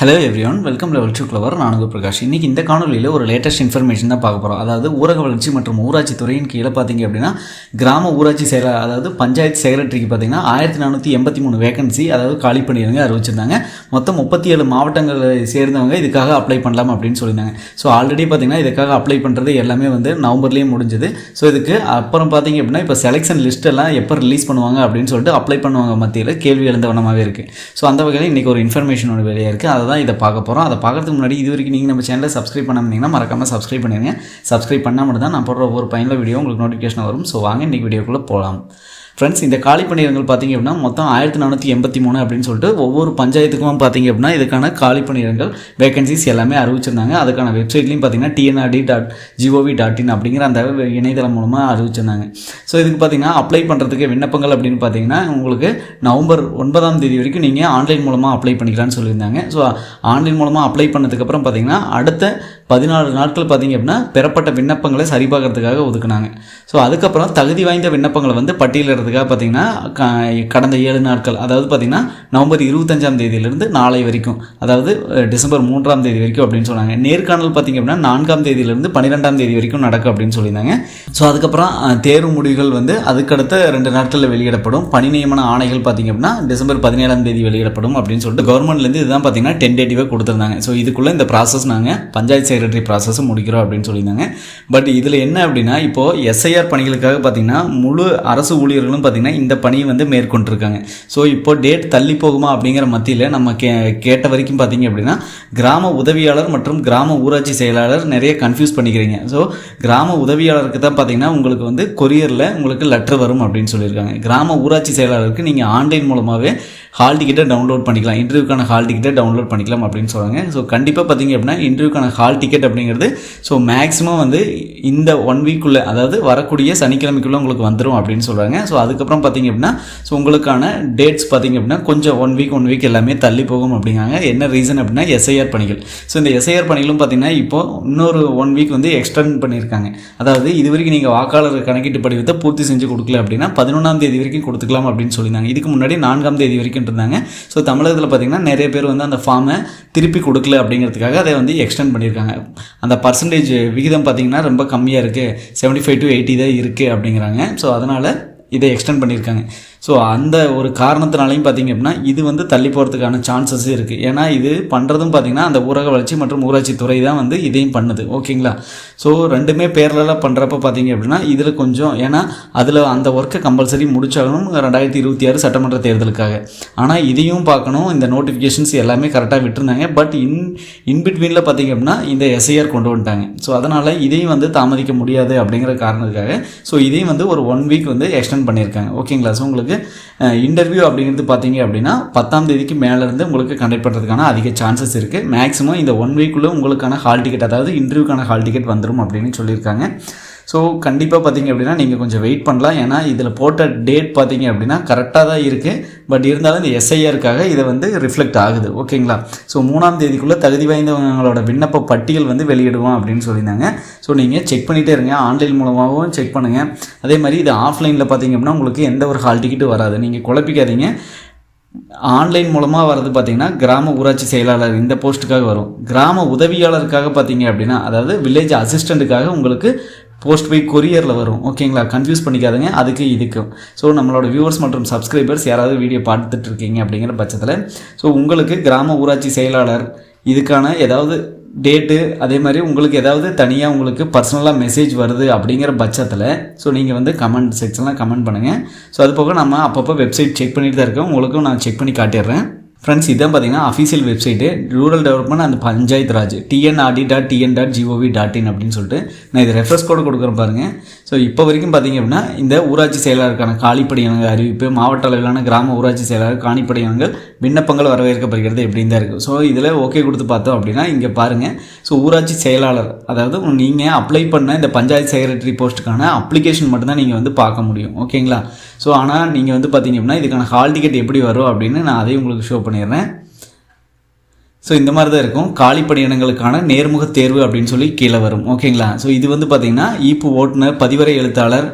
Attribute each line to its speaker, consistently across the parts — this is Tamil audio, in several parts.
Speaker 1: Hello everyone welcome level two clever நான் பிரகாஷ். இன்றைக்கி இந்த காணொலியில் ஒரு லேட்டஸ்ட் இன்ஃபர்மேஷன் தான் பார்க்க போகிறோம் அதாவது ஊரக வளர்ச்சி மற்றும் ஊராட்சி துறையின் கீழே பார்த்தீங்க அப்படின்னா கிராம ஊராட்சி செயலர் அதாவது பஞ்சாயத்து செக்ரட்டரிக்கு பார்த்தீங்கன்னா ஆயிரத்தி நானூற்றி எண்பத்தி மூணு வேகன்சி அதாவது காலி பண்ணிடுங்க அறிவிச்சிருந்தாங்க. மொத்தம் முப்பத்தி ஏழு மாவட்டங்களை சேர்ந்தவங்க இதுக்காக அப்ளை பண்ணலாம் அப்படின்னு சொல்லியிருந்தாங்க. ஸோ ஆல்ரெடி பார்த்தீங்கன்னா இதுக்காக அப்ளை பண்ணுறது எல்லாமே வந்து நவம்பர்லேயே முடிஞ்சது. ஸோ இதுக்கு அப்புறம் பார்த்தீங்க அப்படின்னா இப்போ செலெக்ஷன் லிஸ்ட் எல்லாம் எப்போ ரிலீஸ் பண்ணுவாங்க அப்படின்னு சொல்லிட்டு அப்ளை பண்ணுவாங்க மத்தியில் கேள்வி எழுந்த வண்ணமாகவே இருக்குது ஸோ அந்த வகையில் இன்றைக்கி ஒரு இன்ஃபர்மேஷன் ஒன்று வெளியே இருக்குது அதை தான் இதை பார்க்க போகிறோம் அதை பார்க்குறதுக்கு முன்னாடி இது வரைக்கும் நீங்கள் நம்ம சேனலை சப்ஸ்கிரைப் பண்ணாமல் மறக்காமல் சப்ஸ்கிரைப் பண்ணிடுங்க. சப்ஸ்கிரைப் பண்ணால் மட்டும் தான் நான் போடுற ஒவ்வொரு பயனில் வீடியோ உங்களுக்கு நோட்டிஃபிகேஷன் வரும். ஸோ வாங்க இன்றைக்கி வீடியோக்குள்ளே போகலாம் ஃப்ரெண்ட்ஸ் இந்த காலி பணியிடங்கள் பார்த்தீங்க அப்படின்னா மொத்தம் ஆயிரத்தி நானூற்றி எண்பத்தி மூணு அப்படின்னு சொல்லிட்டு ஒவ்வொரு பஞ்சாயத்துக்கும் பார்த்தீங்க அப்படின்னா இதுக்கான காலி பணியிடங்கள் வேகன்சிஸ் எல்லாமே அறிவிச்சிருந்தாங்க. அதுக்கான வெப்சைட்லையும் பார்த்தீங்கன்னா TNRD dot G O V dot in அப்படிங்கிற அந்த இணையதளம் மூலமாக அறிவிச்சிருந்தாங்க. ஸோ இதுக்கு பார்த்தீங்கன்னா அப்ளை பண்ணுறதுக்கு விண்ணப்பங்கள் அப்படின்னு பார்த்தீங்கன்னா உங்களுக்கு நவம்பர் ஒன்பதாம் தேதி வரைக்கும் நீங்கள் ஆன்லைன் மூலமாக அப்ளை பண்ணிக்கலாம்னு சொல்லியிருந்தாங்க. ஸோ ஆன்லைன் மூலமாக அப்ளை பண்ணதுக்கப்புறம் பார்த்தீங்கன்னா அடுத்த பதினாலு நாட்கள் பார்த்தீங்க அப்படின்னா பெறப்பட்ட விண்ணப்பங்களை சரிபார்க்கறதுக்காக ஒதுக்குனாங்க. ஸோ அதுக்கப்புறம் தகுதி வாய்ந்த விண்ணப்பங்களை வந்து பட்டியலிடுறதுக்காக பார்த்தீங்கன்னா க- கடந்த ஏழு நாட்கள் அதாவது பார்த்தீங்கன்னா நவம்பர் இருபத்தஞ்சாம் தேதியிலிருந்து நாளை வரைக்கும் அதாவது டிசம்பர் மூன்றாம் தேதி வரைக்கும் அப்படின்னு சொன்னாங்க. நேர்காணல் பார்த்தீங்க அப்படின்னா நான்காம் தேதியிலிருந்து பன்னிரெண்டாம் தேதி வரைக்கும் நடக்கும் அப்படின்னு சொல்லியிருந்தாங்க. ஸோ அதுக்கப்புறம் தேர்வு முடிவுகள் வந்து அதுக்கடுத்த ரெண்டு நாட்களில் வெளியிடப்படும். பணி நியமன ஆணைகள் பார்த்தீங்க அப்படின்னா டிசம்பர் பதினேழாம் தேதி வெளியிடப்படும் அப்படின்னு சொல்லிட்டு கவர்மெண்ட்லேருந்து இதுதான் பார்த்தீங்கன்னா டென்டேட்டிவாக கொடுத்துருந்தாங்க. ஸோ இதுக்குள்ளே இந்த ப்ராசஸ் நாங்கள் பஞ்சாயத்து செக்ரட்டரி ப்ராசஸும் முடிக்கிறோம் அப்படின்னு சொல்லியிருந்தாங்க. பட் இதில் என்ன அப்படின்னா இப்போது எஸ்ஐஆர் பணிகளுக்காக பார்த்தீங்கன்னா முழு அரசு ஊழியர்களும் பார்த்தீங்கன்னா இந்த பணியை வந்து மேற்கொண்டிருக்காங்க. ஸோ இப்போ டேட் தள்ளி போகுமா அப்படிங்கிற மத்தியில் நம்ம கே கேட்ட வரைக்கும் பார்த்தீங்க அப்படின்னா கிராம உதவியாளர் மற்றும் கிராம ஊராட்சி செயலாளர் நிறைய கன்ஃபியூஸ் பண்ணிக்கிறீங்க. ஸோ கிராம உதவியாளருக்கு தான் பார்த்தீங்கன்னா உங்களுக்கு வந்து கொரியரில் உங்களுக்கு லெட்டர் வரும் அப்படின்னு சொல்லியிருக்காங்க. கிராம ஊராட்சி செயலாளருக்கு நீங்கள் ஆன்லைன் மூலமாகவே ஹால் டிக்கெட்டை டவுன்லோட் பண்ணிக்கலாம். இன்டர்வியூக்கான ஹால் டிக்கெட்டை டவுன்லோட் பண்ணிக்கலாம் அப்படின்னு சொல்கிறாங்க ஸோ கண்டிப்பாக பார்த்தீங்க அப்படின்னா இன்டர்வியூக்கான ஹால் டிக்கெட் அப்படிங்கிறது ஸோ மேக்ஸிமம் வந்து இந்த ஒன் வீக்குள்ளே அதாவது வரக்கூடிய சனிக்கிழமைக்குள்ளே உங்களுக்கு வந்துடும் அப்படின்னு சொல்கிறாங்க ஸோ அதுக்கப்புறம் பார்த்தீங்க அப்படின்னா ஸோ உங்களுக்கான டேட்ஸ் பார்த்தீங்க அப்படின்னா கொஞ்சம் ஒன் வீக் ஒன் வீக் எல்லாமே தள்ளி போகும் அப்படிங்காங்க என்ன ரீசன் அப்படின்னா எஸ்ஐஆர் பணிகள். ஸோ இந்த எஸ்ஐஆர் பணிகளும் பார்த்தீங்கன்னா இப்போ இன்னொரு ஒன் வீக் வந்து எக்ஸ்டெண்ட் பண்ணியிருக்காங்க. அதாவது இது வரைக்கும் நீங்கள் வாக்காளர் கணக்கீட்டு படிவத்தை பூர்த்தி செஞ்சு கொடுக்கல அப்படின்னா பதினொன்றாம் தேதி வரைக்கும் கொடுத்துக்கலாம் அப்படின்னு சொல்லியிருந்தாங்க. இதுக்கு முன்னாடி நான்காம் தேதி வரைக்கும் இருந்தாங்க ஸோ தமிழகத்தில் பார்த்தீங்கன்னா நிறைய பேர் வந்து அந்த ஃபார்மை திருப்பி கொடுக்கல அப்படிங்கிறதுக்காக அதை வந்து எக்ஸ்டெண்ட் பண்ணியிருக்காங்க. அந்த பர்சன்டேஜ் விகிதம் பார்த்தீங்கன்னா ரொம்ப கம்மியாக இருக்குது செவன்ட்டி ஃபைவ் டு எயிட்டி தான் இருக்குது அப்படிங்கிறாங்க. ஸோ அதனால் இதை எக்ஸ்டெண்ட் பண்ணியிருக்காங்க. ஸோ அந்த ஒரு காரணத்தினாலையும் பார்த்தீங்க அப்படின்னா இது வந்து தள்ளி போகிறதுக்கான சான்சஸ் இருக்குது ஏன்னா இது பண்ணுறதும் பார்த்திங்கன்னா அந்த ஊரக வளர்ச்சி மற்றும் ஊராட்சி துறை தான் வந்து இதையும் பண்ணுது. ஓகேங்களா? ஸோ ரெண்டுமே பேரலாக பண்ணுறப்ப பார்த்தீங்க அப்படின்னா இதில் கொஞ்சம் ஏன்னா அதில் அந்த ஒர்க்கை கம்பல்சரி முடிச்சாகணும் ரெண்டாயிரத்தி இருபத்தி ஆறு சட்டமன்ற தேர்தலுக்காக. ஆனால் இதையும் பார்க்கணும். இந்த நோட்டிஃபிகேஷன்ஸ் எல்லாமே கரெக்டாக விட்டுருந்தாங்க. பட் இன் இன்பிட்வீனில் பார்த்தீங்க அப்படின்னா இந்த எஸ்ஐஆர் கொண்டு வந்துட்டாங்க. ஸோ அதனால் இதையும் வந்து தாமதிக்க முடியாது அப்படிங்கிற காரணத்துக்காக ஸோ இதையும் வந்து ஒரு ஒன் வீக் வந்து எக்ஸ்டெண்ட் பண்ணியிருக்காங்க. ஓகேங்களா? ஸோ உங்களுக்கு இன்டர்வியூ அப்படிங்கிறது பார்த்தீங்க அப்படின்னா பத்தாம் தேதிக்கு மேலேருந்து உங்களுக்கு கண்டக்ட் பண்ணுறதுக்கான அதிக சான்சஸ் இருக்குது மேக்ஸிமம் இந்த ஒன் வீக்குள்ளே உங்களுக்கான ஹால் டிக்கெட் அதாவது இன்டர்வியூக்கான ஹால் டிக்கெட் வந்துடும் அப்படின்னு சொல்லியிருக்காங்க. ஸோ கண்டிப்பாக பார்த்தீங்க அப்படின்னா நீங்கள் கொஞ்சம் வெயிட் பண்ணலாம். ஏன்னா இதில் போட்ட டேட் பார்த்தீங்க அப்படின்னா கரெக்டாக தான் இருக்குது பட் இருந்தாலும் இந்த எஸ்ஐஆருக்காக இதை வந்து ரிஃப்ளெக்ட் ஆகுது. ஓகேங்களா ஸோ மூணாம் தேதிக்குள்ளே தகுதி வாய்ந்தவங்களோட விண்ணப்ப பட்டியல் வந்து வெளியிடுவோம் அப்படின்னு சொல்லியிருந்தாங்க. ஸோ நீங்கள் செக் பண்ணிகிட்டே இருங்க. ஆன்லைன் மூலமாகவும் செக் பண்ணுங்கள் அதே மாதிரி இது ஆஃப்லைனில் பார்த்தீங்க அப்படின்னா உங்களுக்கு எந்த ஒரு ஹால் டிக்கெட்டும் வராது. நீங்கள் குழப்பிக்காதீங்க. ஆன்லைன் மூலமாக வர்றது பார்த்தீங்கன்னா கிராம ஊராட்சி செயலாளர் இந்த போஸ்ட்டுக்காக வரும். கிராம உதவியாளருக்காக பார்த்தீங்க அப்படின்னா அதாவது வில்லேஜ் அசிஸ்டண்ட்டுக்காக உங்களுக்கு போஸ்ட் பை கொரியரில் வரும். ஓகேங்களா கன்ஃபியூஸ் பண்ணிக்காதுங்க. அதுக்கு இதுக்கும் ஸோ நம்மளோட வியூவர்ஸ் மற்றும் சப்ஸ்கிரைபர்ஸ் யாராவது வீடியோ பார்த்துட்டு இருக்கீங்க அப்படிங்கிற பட்சத்தில் ஸோ உங்களுக்கு கிராம ஊராட்சி செயலாளர் இதுக்கான ஏதாவது டேட்டு அதே மாதிரி உங்களுக்கு ஏதாவது தனியாக உங்களுக்கு பர்சனலாக மெசேஜ் வருது அப்படிங்கிற பட்சத்தில் ஸோ நீங்கள் வந்து கமெண்ட் செக்ஷன்லாம் கமெண்ட் பண்ணுங்கள் ஸோ அது போக நம்ம அப்பப்போ வெப்சைட் செக் பண்ணிட்டு தான் இருக்கோம். உங்களுக்கும் நான் செக் பண்ணி காட்டிடுறேன். ஃப்ரெண்ட்ஸ் இதான் பார்த்தீங்கன்னா official website rural development and panchayat raj TNRD dot TN dot G O V dot in அப்படின்னு சொல்லிட்டு நான் இது ரெஃபரன்ஸ் கோடு கொடுக்குறேன் பாருங்கள் ஸோ இப்போ வரைக்கும் பார்த்தீங்க அப்படின்னா இந்த ஊராட்சி செயலாளருக்கான காலிப்படையங்கள் அறிவிப்பு மாவட்ட அளவிலான கிராம ஊராட்சி செயலாளர் காணிப்படையங்கள் விண்ணப்பங்கள் வரவேற்கப்படுகிறது எப்படின்னு தான் இருக்குது ஸோ இதில் ஓகே கொடுத்து பார்த்தோம் அப்படின்னா இங்கே பாருங்கள் ஸோ ஊராட்சி செயலாளர் அதாவது நீங்கள் அப்ளை பண்ண இந்த பஞ்சாயத்து செக்ரட்டரி போஸ்ட்டுக்கான அப்ளிகேஷன் மட்டும்தான் நீங்கள் வந்து பார்க்க முடியும். ஓகேங்களா ஸோ ஆனால் நீங்கள் வந்து பார்த்தீங்க அப்படின்னா இதுக்கான ஹால் டிக்கெட் எப்படி வரும் அப்படின்னு நான் அதையும் உங்களுக்கு ஷோ பண்ணிடுறேன். ஸோ இந்த மாதிரி தான் இருக்கும். காலி பணியிடங்களுக்கான நேர்முக தேர்வு அப்படின்னு சொல்லி கீழே வரும். ஓகேங்களா ஸோ இது வந்து பார்த்தீங்கன்னா ஈப்பு ஓட்டுநர் பதிவரை எழுத்தாளர்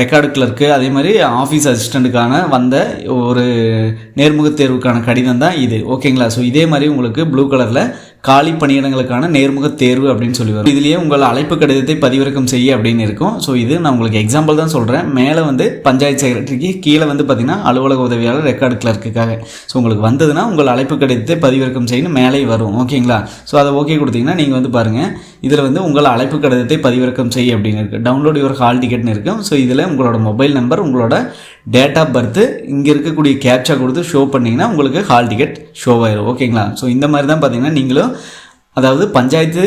Speaker 1: ரெக்கார்டு கிளர்க்கு அதே மாதிரி ஆஃபீஸ் அசிஸ்டண்ட்டுக்கான வந்த ஒரு நேர்முக தேர்வுக்கான கடிதம் தான் இது. ஓகேங்களா ஸோ இதே மாதிரி உங்களுக்கு ப்ளூ கலரில் காலி பணியிடங்களுக்கான நேர்முக தேர்வு அப்படின்னு சொல்லி வரும். இதுலேயே உங்கள் அழைப்பு கடிதத்தை பதிவிறக்கம் செய்ய அப்படின்னு இருக்கும். ஸோ இது நான் உங்களுக்கு எக்ஸாம்பிள் தான் சொல்கிறேன் மேலே வந்து பஞ்சாயத்து செக்ரட்டரிக்கு கீழே வந்து பார்த்தீங்கன்னா அலுவலக உதவியாளர் ரெக்கார்டு கிளர்க்குக்காக ஸோ உங்களுக்கு வந்ததுன்னா உங்கள் அழைப்பு கடிதத்தை பதிவிறக்கம் செய்யணும். மேலே வரும். ஓகேங்களா ஸோ அதை ஓகே கொடுத்தீங்கன்னா நீங்கள் வந்து பாருங்கள் இதில் வந்து உங்கள் அழைப்பு கடிதத்தை பதிவிறக்கம் செய்ய அப்படின்னு இருக்குது டவுன்லோட் யுவர் ஹால் டிக்கெட்னு இருக்கும் ஸோ இதில் உங்களோட மொபைல் நம்பர் உங்களோட டேட் ஆஃப் பர்த்து இங்கே இருக்கக்கூடிய கேப்சா கொடுத்து ஷோ பண்ணிங்கன்னா உங்களுக்கு ஹால் டிக்கெட் ஷோ ஆயிடும் ஓகேங்களா ஸோ இந்த மாதிரி தான் பார்த்தீங்கன்னா நீங்களும் அதாவது பஞ்சாயத்து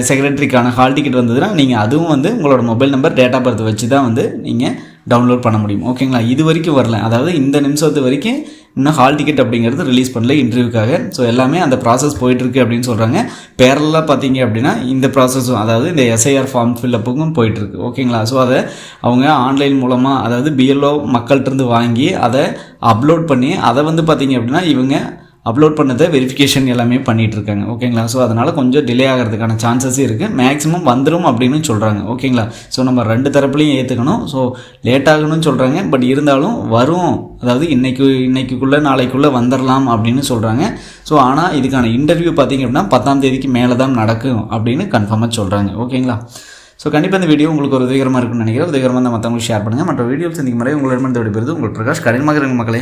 Speaker 1: செக்ரட்டரிக்கான ஹால் டிக்கெட் வந்ததுன்னா நீங்கள் அதுவும் வந்து உங்களோட mobile number date of birth வச்சு தான் வந்து நீங்கள் டவுன்லோட் பண்ண முடியும். ஓகேங்களா இது வரைக்கும் வரல. அதாவது இந்த நிமிஷத்து வரைக்கும் இன்னும் ஹால் டிக்கெட் அப்படிங்கிறது ரிலீஸ் பண்ணல இன்டர்வியூக்காக ஸோ எல்லாமே அந்த ப்ராசஸ் போயிட்டுருக்கு அப்படின்னு சொல்கிறாங்க பேரலாக பார்த்தீங்க அப்படின்னா இந்த ப்ராசஸும் அதாவது இந்த எஸ்ஐஆர் ஃபார்ம் ஃபில்லப்புக்கும் போயிட்டுருக்கு. ஓகேங்களா ஸோ அதை அவங்க ஆன்லைன் மூலமாக அதாவது பிஎல்ஓ மக்கள்கிட்டருந்து வாங்கி அதை அப்லோட் பண்ணி அதை வந்து பார்த்தீங்க அப்படின்னா இவங்க அப்லோட் பண்ணதை வெரிஃபிகேஷன் எல்லாமே பண்ணிட்டு இருக்காங்க ஓகேங்களா? ஸோ அதனால் கொஞ்சம் டிலே ஆகிறதுக்கான சான்சஸ் இருக்குது மேக்ஸிமம் வந்துடும் அப்படின்னு சொல்கிறாங்க ஓகேங்களா? ஸோ நம்ம ரெண்டு தரப்புலையும் ஏற்றுக்கணும் ஸோ லேட் ஆகணும்னு சொல்கிறாங்க பட் இருந்தாலும் வரும். அதாவது இன்றைக்கு இன்றைக்குள்ளே நாளைக்குள்ளே வந்துடலாம் அப்படின்னு சொல்கிறாங்க ஸோ ஆனால் இதுக்கான இன்டர்வியூ பார்த்தீங்க அப்படின்னா பத்தாம் தேதிக்கு மேலே தான் நடக்கும் அப்படின்னு கன்ஃபார்மாக சொல்கிறாங்க ஓகேங்களா? ஸோ கண்டிப்பாக இந்த வீடியோ உங்களுக்கு ஒரு உதவிகரமாக இருக்கும்னு நினைக்கிறேன். உதவிகரமாக இருந்தால் மற்றவங்களுக்கு ஷேர் பண்ணுங்கள் மற்ற வீடியோ சந்திக்கும் முறை உங்களிடமிருந்து விடைபெறுது உங்கள் பிரகாஷ். கடினமாக இருங்க மக்களே.